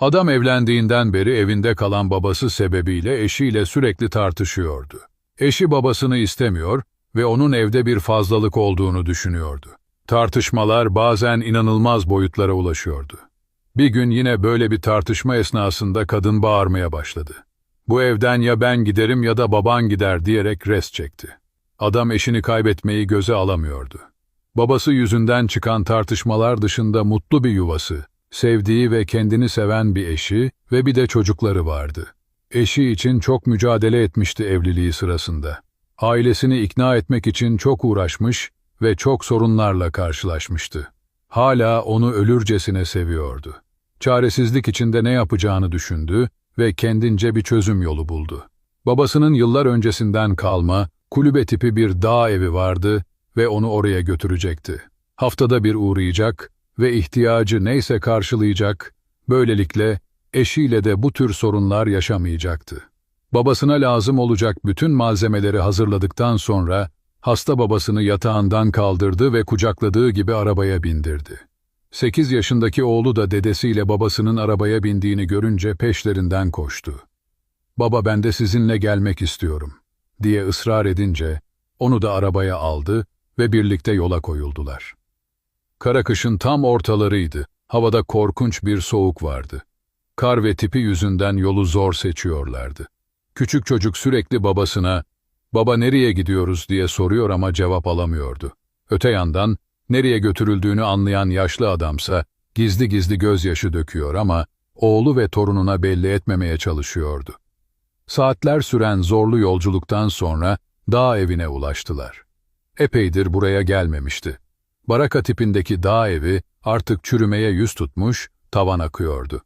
Adam evlendiğinden beri evinde kalan babası sebebiyle eşiyle sürekli tartışıyordu. Eşi babasını istemiyor ve onun evde bir fazlalık olduğunu düşünüyordu. Tartışmalar bazen inanılmaz boyutlara ulaşıyordu. Bir gün yine böyle bir tartışma esnasında kadın bağırmaya başladı. Bu evden ya ben giderim ya da baban gider diyerek res çekti. Adam eşini kaybetmeyi göze alamıyordu. Babası yüzünden çıkan tartışmalar dışında mutlu bir yuvası, sevdiği ve kendini seven bir eşi ve bir de çocukları vardı. Eşi için çok mücadele etmişti evliliği sırasında. Ailesini ikna etmek için çok uğraşmış ve çok sorunlarla karşılaşmıştı. Hala onu ölürcesine seviyordu. Çaresizlik içinde ne yapacağını düşündü ve kendince bir çözüm yolu buldu. Babasının yıllar öncesinden kalma, kulübe tipi bir dağ evi vardı ve onu oraya götürecekti. Haftada bir uğrayacak ve ihtiyacı neyse karşılayacak, böylelikle eşiyle de bu tür sorunlar yaşamayacaktı. Babasına lazım olacak bütün malzemeleri hazırladıktan sonra hasta babasını yatağından kaldırdı ve kucakladığı gibi arabaya bindirdi. 8 yaşındaki oğlu da dedesiyle babasının arabaya bindiğini görünce peşlerinden koştu. Baba ben de sizinle gelmek istiyorum, diye ısrar edince onu da arabaya aldı ve birlikte yola koyuldular. Kara kışın tam ortalarıydı, havada korkunç bir soğuk vardı. Kar ve tipi yüzünden yolu zor seçiyorlardı. Küçük çocuk sürekli babasına, baba nereye gidiyoruz diye soruyor ama cevap alamıyordu. Öte yandan, nereye götürüldüğünü anlayan yaşlı adamsa, gizli gizli gözyaşı döküyor ama oğlu ve torununa belli etmemeye çalışıyordu. Saatler süren zorlu yolculuktan sonra dağ evine ulaştılar. Epeydir buraya gelmemişti. Baraka tipindeki dağ evi artık çürümeye yüz tutmuş, tavan akıyordu.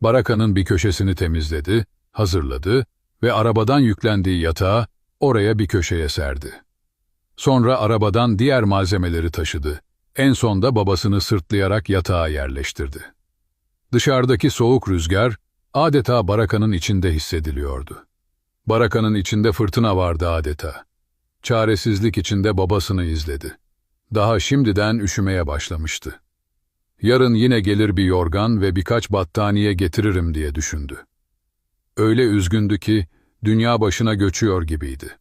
Barakanın bir köşesini temizledi, hazırladı ve arabadan yüklendiği yatağı oraya bir köşeye serdi. Sonra arabadan diğer malzemeleri taşıdı. En sonda babasını sırtlayarak yatağa yerleştirdi. Dışarıdaki soğuk rüzgar adeta barakanın içinde hissediliyordu. Barakanın içinde fırtına vardı adeta. Çaresizlik içinde babasını izledi. Daha şimdiden üşümeye başlamıştı. Yarın yine gelir bir yorgan ve birkaç battaniye getiririm diye düşündü. Öyle üzgündü ki dünya başına göçüyor gibiydi.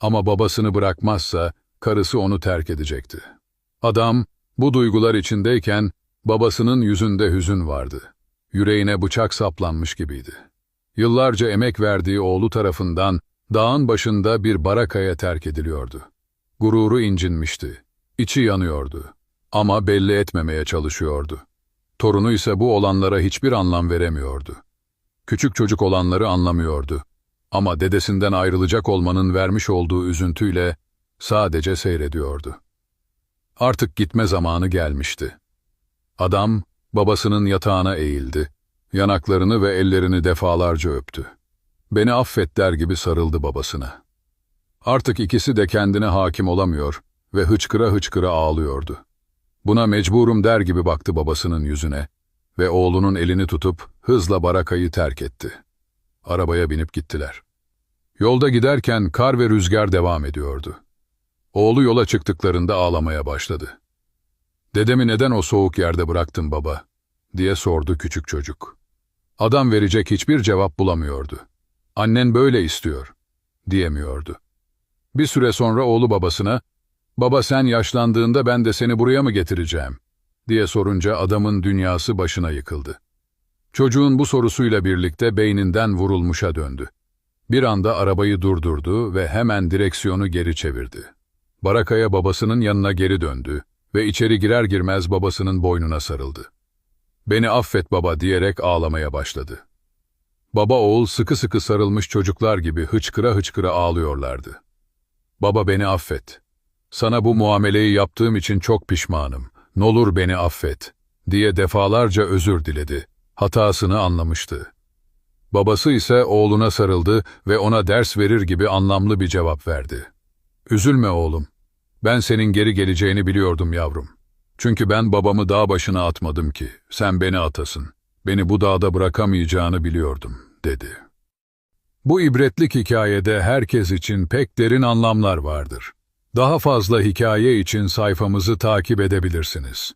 Ama babasını bırakmazsa karısı onu terk edecekti. Adam bu duygular içindeyken babasının yüzünde hüzün vardı. Yüreğine bıçak saplanmış gibiydi. Yıllarca emek verdiği oğlu tarafından dağın başında bir barakaya terk ediliyordu. Gururu incinmişti. İçi yanıyordu. Ama belli etmemeye çalışıyordu. Torunu ise bu olanlara hiçbir anlam veremiyordu. Küçük çocuk olanları anlamıyordu. Ama dedesinden ayrılacak olmanın vermiş olduğu üzüntüyle sadece seyrediyordu. Artık gitme zamanı gelmişti. Adam babasının yatağına eğildi. Yanaklarını ve ellerini defalarca öptü. Beni affet der gibi sarıldı babasına. Artık ikisi de kendine hakim olamıyor ve hıçkıra hıçkıra ağlıyordu. Buna mecburum der gibi baktı babasının yüzüne ve oğlunun elini tutup hızla barakayı terk etti. Arabaya binip gittiler. Yolda giderken kar ve rüzgar devam ediyordu. Oğlu yola çıktıklarında ağlamaya başladı. Dedemi neden o soğuk yerde bıraktın baba? diye sordu küçük çocuk. Adam verecek hiçbir cevap bulamıyordu. Annen böyle istiyor, diyemiyordu. Bir süre sonra oğlu babasına, baba sen yaşlandığında ben de seni buraya mı getireceğim, diye sorunca adamın dünyası başına yıkıldı. Çocuğun bu sorusuyla birlikte beyninden vurulmuşa döndü. Bir anda arabayı durdurdu ve hemen direksiyonu geri çevirdi. Barakaya babasının yanına geri döndü ve içeri girer girmez babasının boynuna sarıldı. Beni affet baba diyerek ağlamaya başladı. Baba oğul sıkı sıkı sarılmış çocuklar gibi hıçkıra hıçkıra ağlıyorlardı. Baba beni affet. Sana bu muameleyi yaptığım için çok pişmanım. Nolur beni affet, diye defalarca özür diledi. Hatasını anlamıştı. Babası ise oğluna sarıldı ve ona ders verir gibi anlamlı bir cevap verdi. Üzülme oğlum. Ben senin geri geleceğini biliyordum yavrum. Çünkü ben babamı dağ başına atmadım ki, sen beni atasın. Beni bu dağda bırakamayacağını biliyordum, dedi. Bu ibretlik hikayede herkes için pek derin anlamlar vardır. Daha fazla hikaye için sayfamızı takip edebilirsiniz.